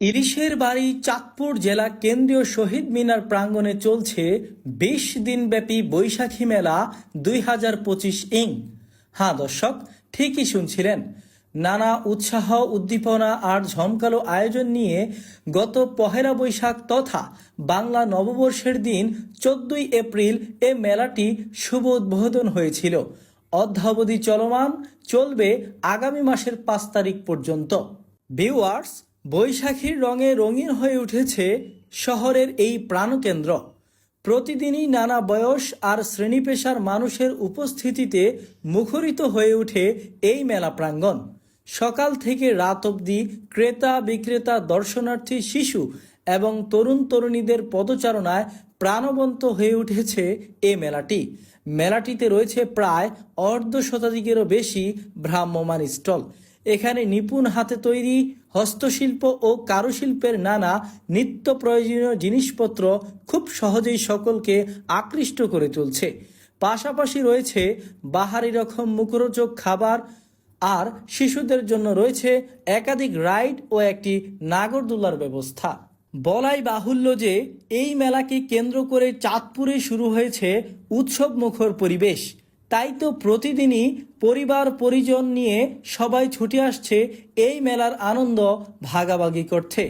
ইরিশের বাড়ি চাঁদপুর জেলা কেন্দ্রীয় শহীদ মিনার প্রাঙ্গণে চলছে বিশ দিনব্যাপী বৈশাখী মেলা দুই হাজার পঁচিশ ইং। হ্যাঁ দর্শক, ঠিকই শুনছিলেন। নানা উৎসাহ, উদ্দীপনা আর ঝমকালো আয়োজন নিয়ে গত পহেলা বৈশাখ তথা বাংলা নববর্ষের দিন চোদ্দই এপ্রিল এ মেলাটি শুভ উদ্বোধন হয়েছিল। অদ্যাবধি চলমান, চলবে আগামী মাসের পাঁচ তারিখ পর্যন্ত। ভিউয়ার্স বৈশাখীর রঙে রঙিন হয়ে উঠেছে শহরের এই প্রাণকেন্দ্র। প্রতিদিনই নানা বয়স আর শ্রেণি পেশার মানুষের উপস্থিতিতে মুখরিত হয়ে ওঠে এই মেলা প্রাঙ্গণ। সকাল থেকে রাত অবধি ক্রেতা, বিক্রেতা, দর্শনার্থী, শিশু এবং তরুণ তরুণীদের পদচারণায় প্রাণবন্ত হয়ে উঠেছে এই মেলাটি। মেলাটিতে রয়েছে প্রায় অর্ধ শতাধিকেরও বেশি ভ্রাম্যমান স্টল। এখানে নিপুণ হাতে তৈরি হস্তশিল্প ও কারুশিল্পের নানা নিত্য প্রয়োজনীয় জিনিসপত্র খুব সহজেই সকলকে আকৃষ্ট করে তুলছে। পাশাপাশি রয়েছে বাহারি রকম মুখরোচক খাবার আর শিশুদের জন্য রয়েছে একাধিক রাইড ও একটি নাগরদোলার ব্যবস্থা। বলাই বাহুল্য যে এই মেলাকে কেন্দ্র করে চাঁদপুরে শুরু হয়েছে উৎসব মুখর পরিবেশ। তাই তো প্রতিদিনই পরিবার, পরিজন নিয়ে সবাই ছুটে আসছে এই মেলার আনন্দ ভাগাভাগি করতে।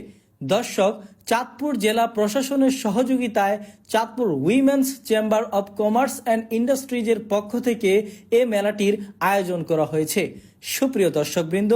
দর্শক, চাঁদপুর জেলা প্রশাসনের সহযোগিতায় Chandpur Women's Chamber of Commerce and ইন্ডাস্ট্রিজের পক্ষ থেকে এ মেলাটির আয়োজন করা হয়েছে। সুপ্রিয় দর্শকবৃন্দ,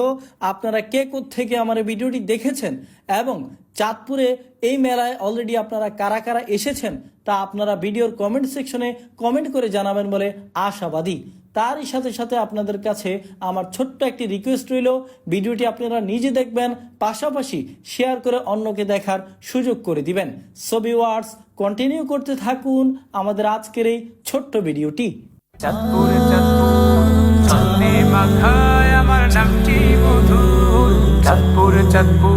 আপনারা কে থেকে আমার ভিডিওটি দেখেছেন এবং চাঁদপুরে এই মেলায় অলরেডি আপনারা কারা কারা এসেছেন তা আপনারা ভিডিওর কমেন্ট সেকশনে কমেন্ট করে জানাবেন বলে আশাবাদী। তারই সাথে সাথে আপনাদের কাছে আমার ছোট্ট একটি রিকোয়েস্ট রইল। ভিডিওটি আপনারা নিজে দেখবেন, পাশাপাশি শেয়ার করে অন্যকে দেখার সুযোগ করে দিবেন। ছবি ওয়ার্ডস কন্টিনিউ করতে থাকুন আমাদের আজকের এই ছোট্ট ভিডিওটি। চাঁদপুর চাঁদপুর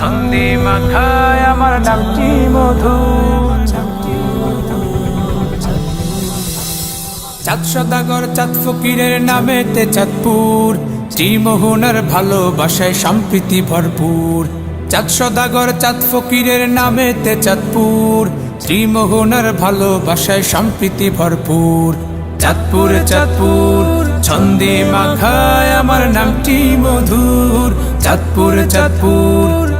ছন্দে মাখায় আমার নামটি মধুর চাঁদ সদাগর, চাঁদ ফকিরের নামেতে চাঁদপুর। ত্রিমোহনার ভালোবাসায় সম্প্রীতি ভরপুর। চাঁদ সদাগর, চাঁদ ফকিরের নামেতে চাঁদপুর। ত্রিমোহনার ভালোবাসায় সম্প্রীতি ভরপুর। চাঁদপুর চাঁদপুর, ছন্দে মাখায় আমার নামটি মধুর। চাঁদপুর চাঁদপুর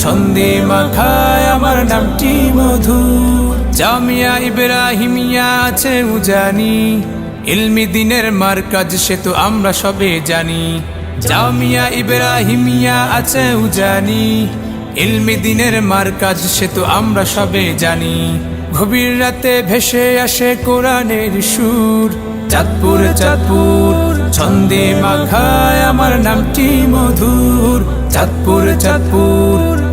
ছন্দে মাখায় আমার নামটি মধুর জামিয়া ইব্রাহিমিয়া আছে উজানি। ইলমি দিনের মার্কাজ সে তো আমরা সবে জানি। জামিয়া ইব্রাহিমিয়া আছে উজানি। ইলমি দিনের মার্কাজ সে তো আমরা সবে জানি। গভীর রাতে ভেসে আসে কোরআনের সুর। চাঁদপুর চাঁদপুর, ছন্দে মাখায় আমার নামটি মধুর। চাঁদপুর চাঁদপুর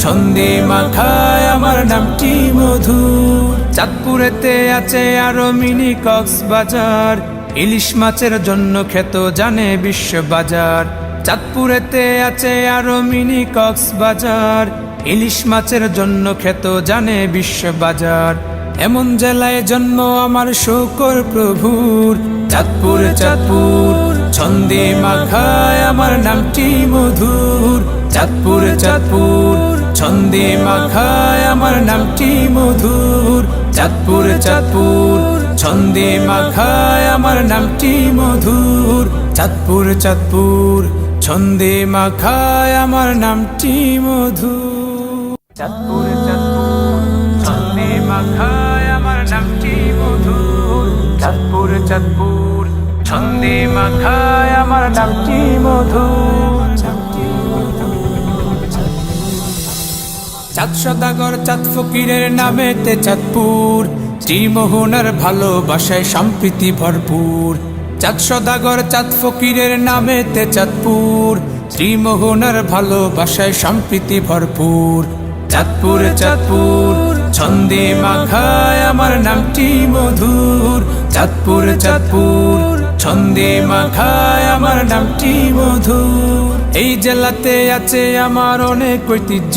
ছন্দে মাখায় আমার নামটি মধু। চাঁদপুরেতে আছে আরও মিনি কক্সবাজার। ইলিশ মাছের জন্য খ্যাত জানে বিশ্ব বাজার চাঁদপুরেতে আছে আরও মিনি কক্সবাজার। ইলিশ মাছের জন্য খ্যাত জানে বিশ্ববাজার। এমন জেলায় জন্ম আমার শোকর প্রভুর। চাঁদপুর চাঁদপুর, ছন্দে মাখায় আমার নামটি মধুর। চাঁদপুর চাঁদপুর, ছন্দে মাখায় আমার নামটি মধুর। চাঁদপুর চাঁদপুর, ছন্দে মাখায় আমার নামটি মধুর। চাঁদপুর চাঁদপুর, ছন্দে মাখায় আমার নামটি মধুর। চাঁদপুর চাঁদপুর, ছন্দে মাখায় আমার নামটি মধুর। নামটি চাঁদ সদাগর, চাঁদ ফকিরের নামেতে চাঁদপুর। শ্রীমোহনার ভালোবাসায় সম্প্রীতি ভরপুর। চাঁদ সদাগর, চাঁদ ফকিরের নামেতে চাঁদপুর। শ্রীমোহনার ভালোবাসায় সম্প্রীতি ভরপুর। চাঁদপুর চাঁদপুর, ছন্দে মাখায় আমার নামটি মধুর। চাঁদপুর চাঁদপুর, ছন্দে মাখায় আমার নামটি মধুর। এই জেলাতে আছে আমার অনেক ঐতিহ্য।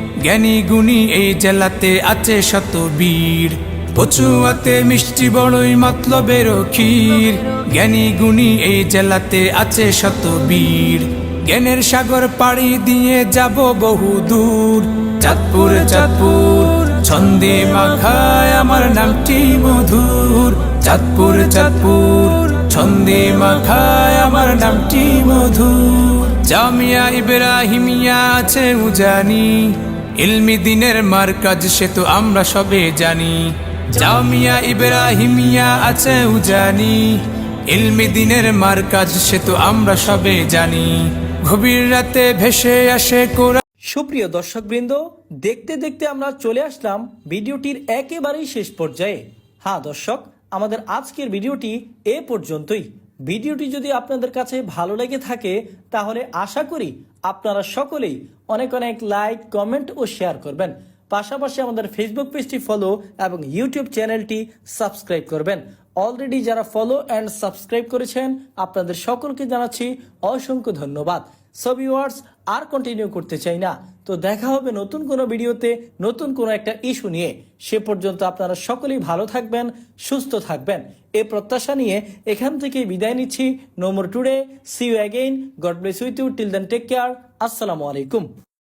জ্ঞানী গুণী এই জেলাতে আছে শত বীর। পচুয়াতে মিষ্টি বড়ই মতলবের ক্ষীর। জ্ঞানী গুণী এই জেলাতে আছে শত বীর। জ্ঞানের সাগর পাড়ি দিয়ে যাব বহু দূর। চাঁদপুর চাঁদপুর, ছন্দে মাখায় আমার নামটি মধুর। চাঁদপুর চাঁদপুর, ছন্দে মাখায় আমার নামটি মধুর। জামিয়া ইব্রাহিমিয়া আছে উজানি। ইলমি দিনের মার্কাজ সে তো আমরা সবে জানি। জামিয়া ইব্রাহিমিয়া আছে উজানি ইলমি দিনের মার্কাজ সে তো আমরা সবে জানি। গভীর রাতে ভেসে আসে কোরআন। সুপ্রিয় দর্শকবৃন্দ, দেখতে দেখতে আমরা চলে আসলাম ভিডিওটির একেবারেই শেষ পর্যায়ে। হ্যাঁ দর্শক, আমাদের আজকের ভিডিওটি এ পর্যন্তই। ভিডিওটি যদি আপনাদের কাছে ভালো লেগে থাকে, তাহলে আশা করি আপনারা সকলেই অনেক অনেক লাইক কমেন্ট ও শেয়ার করবেন। পাশাপাশি আমাদের ফেসবুক পেজটি ফলো এবং ইউটিউব চ্যানেলটি সাবস্ক্রাইব করবেন। অলরেডি যারা ফলো অ্যান্ড সাবস্ক্রাইব করেছেন, আপনাদের সকলকে জানাচ্ছি অসংখ্য ধন্যবাদ। সো ভিউয়ার্স আর কন্টিনিউ করতে চাই না। তো দেখা হবে নতুন কোনো ভিডিওতে, নতুন কোনো একটা ইস্যু নিয়ে। সে পর্যন্ত আপনারা সকলেই ভালো থাকবেন, সুস্থ থাকবেন। এ প্রত্যাশা নিয়ে এখান থেকে বিদায় নিচ্ছি। নোমর today see you again God bless with you till then take care আসসালামু আলাইকুম